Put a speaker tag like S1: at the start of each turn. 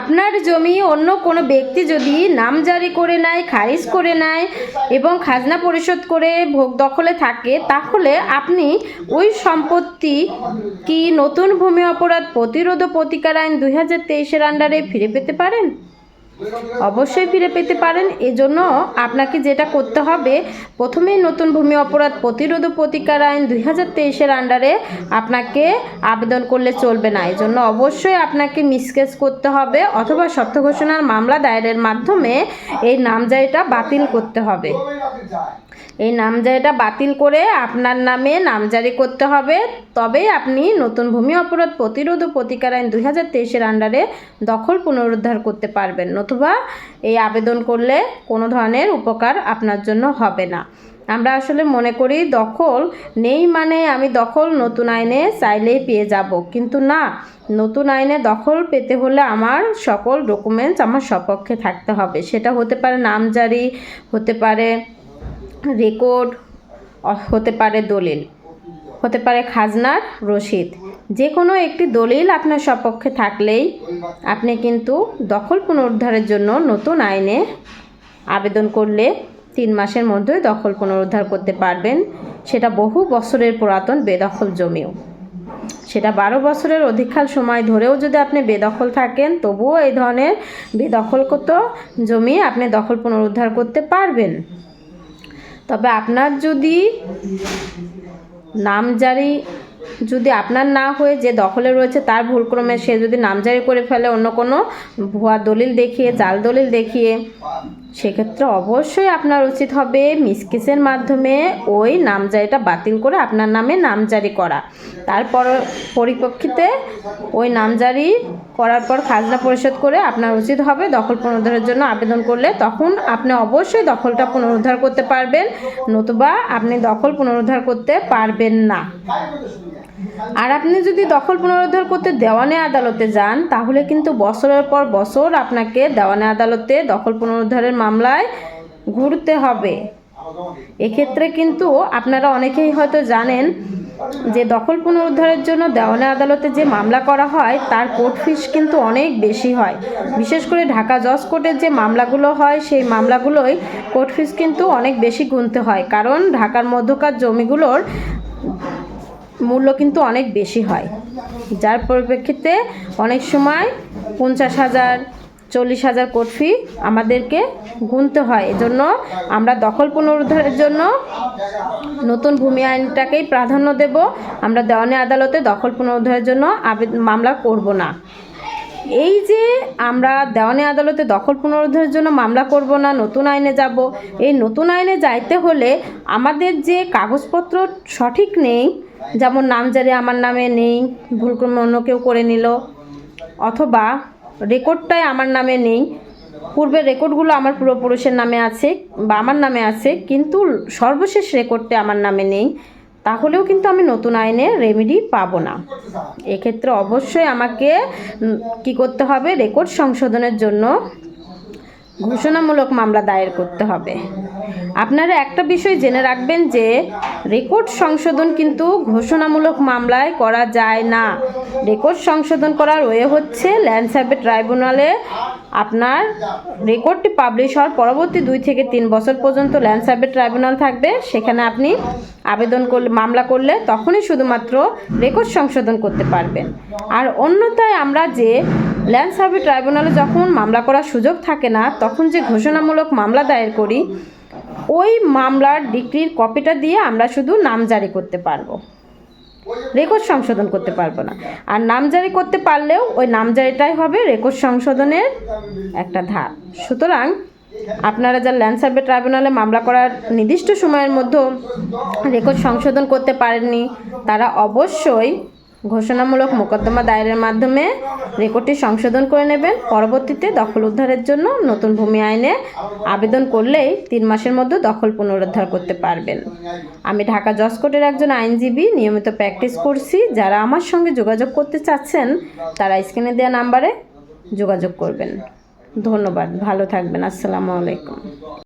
S1: আপনার জমি অন্য কোনো ব্যক্তি যদি নাম জারি করে নেয়, খারিজ করে নেয় এবং খাজনা পরিশোধ করে ভোগ দখলে থাকে, তাহলে আপনি ওই সম্পত্তি কি নতুন ভূমি অপরাধ প্রতিরোধ প্রতিকার আইন দুই হাজার তেইশের আন্ডারে ফিরে পেতে পারেন? অবশ্যই ফিরে পেতে পারেন। এজন্য আপনাকে যেটা করতে হবে প্রথমেই নতুন ভূমি অপরাধ প্রতিরোধ প্রতিকার আইন দুই হাজার তেইশের আন্ডারে আপনাকে আবেদন করলে চলবে না। এজন্য অবশ্যই আপনাকে মিসকেস করতে হবে অথবা সত্য ঘোষণার মামলা দায়েরের মাধ্যমে এই নামজারিটা বাতিল করতে হবে। এই নামজারিটা বাতিল করে আপনার নামে নামজারি করতে হবে। তবেই আপনি নতুন ভূমি অপরাধ প্রতিরোধ ও প্রতিকার আইন দুই হাজার তেইশের আন্ডারে দখল পুনরুদ্ধার করতে পারবেন, নতুবা এই আবেদন করলে কোনো ধরনের উপকার আপনার জন্য হবে না। আমরা আসলে মনে করি দখল নেই মানে আমি দখল নতুন আইনে চাইলেই পেয়ে যাব। কিন্তু না, নতুন আইনে দখল পেতে হলে আমার সকল ডকুমেন্টস আমার সপক্ষে থাকতে হবে। সেটা হতে পারে নামজারি, হতে পারে রেকর্ড হতে পারে দলিল। হতে পারে খাজনার রসিদ যে কোনো একটি দলিল আপনার সপক্ষে থাকলেই আপনি কিন্তু দখল পুনরুদ্ধারের জন্য নতুন আইনে আবেদন করলে তিন মাসের মধ্যে দখল পুনরুদ্ধার করতে পারবেন। সেটা বহু বছরের পুরাতন বেদখল জমিও। সেটা বারো বছরের অধিককাল সময় ধরেও যদি আপনি বেদখল থাকেন, তবুও এই ধরনের বেদখলগত জমি আপনি দখল পুনরুদ্ধার করতে পারবেন। তবে আপনার যদি নামজারি যদি আপনার না হয়ে যে দখলে রয়েছে, তার ভুলক্রমে সে যদি নামজারি করে ফেলে, অন্য কোনো ভুয়া দলিল দেখিয়ে জাল দলিল দেখিয়ে সেক্ষেত্রে অবশ্যই আপনার উচিত হবে মিসকেসের মাধ্যমে ওই নামজারিটা বাতিল করে আপনার নামে নামজারি করা। তারপর পরিপ্রেক্ষিতে ওই নামজারি করার পর খাজনা পরিশোধ করে আপনার উচিত হবে দখল পুনরুদ্ধারের জন্য আবেদন করলে তখন আপনি অবশ্যই দখলটা পুনরুদ্ধার করতে পারবেন, নতুবা আপনি দখল পুনরুদ্ধার করতে পারবেন না। আর আপনি যদি দখল পুনরুদ্ধার করতে দেওয়ানে আদালতে যান, তাহলে কিন্তু বছরের পর বছর আপনাকে দেওয়ানে আদালতে দখল পুনরুদ্ধারের মামলায় ঘুরতে হবে। এক্ষেত্রে কিন্তু আপনারা অনেকেই হয়তো জানেন যে দখল পুনরুদ্ধারের জন্য দেওয়ানে আদালতে যে মামলা করা হয়, তার কোর্ট ফিস কিন্তু অনেক বেশি হয়। বিশেষ করে ঢাকা জজ কোর্টের যে মামলাগুলো হয়, সেই মামলাগুলোই কোর্ট ফিস কিন্তু অনেক বেশি গুনতে হয়। কারণ ঢাকার মধ্যকার জমিগুলোর মূল্য কিন্তু অনেক বেশি হয়। যার পরিপ্রেক্ষিতে অনেক সময় পঞ্চাশ হাজার, চল্লিশ হাজার কোটি ফি আমাদেরকে গুনতে হয়। এজন্য আমরা দখল পুনরুদ্ধারের জন্য নতুন ভূমি আইনটাকেই প্রাধান্য দেব। আমরা দেওয়ানি আদালতে দখল পুনরুদ্ধারের জন্য মামলা করব না। এই যে আমরা দেওয়ানি আদালতে দখল পুনরুদ্ধারের জন্য মামলা করব না, নতুন আইনে যাব, এই নতুন আইনে যাইতে হলে আমাদের যে কাগজপত্র সঠিক নেই যেমন নামজারি আমার নামে নেই ভুলক্রমে অন্য কেউ করে নিল। অথবা রেকর্ডটাই আমার নামে নেই। পূর্বের রেকর্ডগুলো আমার পূর্বপুরুষের নামে আছে বা আমার নামে আছে, কিন্তু সর্বশেষ রেকর্ডটা আমার নামে নেই। তাহলেও কিন্তু আমি নতুন আইনে রেমেডি পাবো না। এক্ষেত্রে অবশ্যই আমাকে কি করতে হবে? রেকর্ড সংশোধনের জন্য ঘোষণামূলক মামলা দায়ের করতে হবে। আপনারা একটা বিষয় জেনে রাখবেন যে, রেকর্ড সংশোধন কিন্তু ঘোষণামূলক মামলায় করা যায় না। রেকর্ড সংশোধন করার ওয়ে হচ্ছে ল্যান্ড সার্ভে ট্রাইব্যুনালে আপনার রেকর্ডটি পাবলিশ হওয়ার পরবর্তী দুই থেকে তিন বছর পর্যন্ত ল্যান্ড সার্ভে ট্রাইব্যুনাল থাকবে। সেখানে আপনি আবেদন করলে, মামলা করলে তখনই শুধুমাত্র রেকর্ড সংশোধন করতে পারবেন। আর অন্যথায় আমরা যে ল্যান্ড সার্ভে ট্রাইব্যুনালে যখন মামলা করার সুযোগ থাকে না, তখন যে ঘোষণামূলক মামলা দায়ের করি, ওই মামলার ডিগ্রির কপিটা দিয়ে আমরা শুধু নাম জারি করতে পারব। রেকর্ড সংশোধন করতে পারব না। আর নাম জারি করতে পারলেও ওই নাম জারিটাই হবে রেকর্ড সংশোধনের একটা ধাপ। সুতরাং আপনারা যা ল্যান্ড সার্ভে ট্রাইব্যুনালে মামলা করার নির্দিষ্ট সময়ের মধ্যে রেকর্ড সংশোধন করতে পারেননি, তারা অবশ্যই ঘোষণামূলক মোকদ্দমা দায়েরের মাধ্যমে রেকর্ডটি সংশোধন করে নেবেন। পরবর্তীতে দখল উদ্ধারের জন্য নতুন ভূমি আইনে আবেদন করলেই তিন মাসের মধ্যে দখল পুনরুদ্ধার করতে পারবেন। আমি ঢাকা জজ কোর্টের একজন আইনজীবী, নিয়মিত প্র্যাকটিস করছি। যারা আমার সঙ্গে যোগাযোগ করতে চাচ্ছেন, তারা স্ক্রিনে দেওয়া নাম্বারে যোগাযোগ করবেন। ধন্যবাদ, ভালো থাকবেন। আসসালামু আলাইকুম।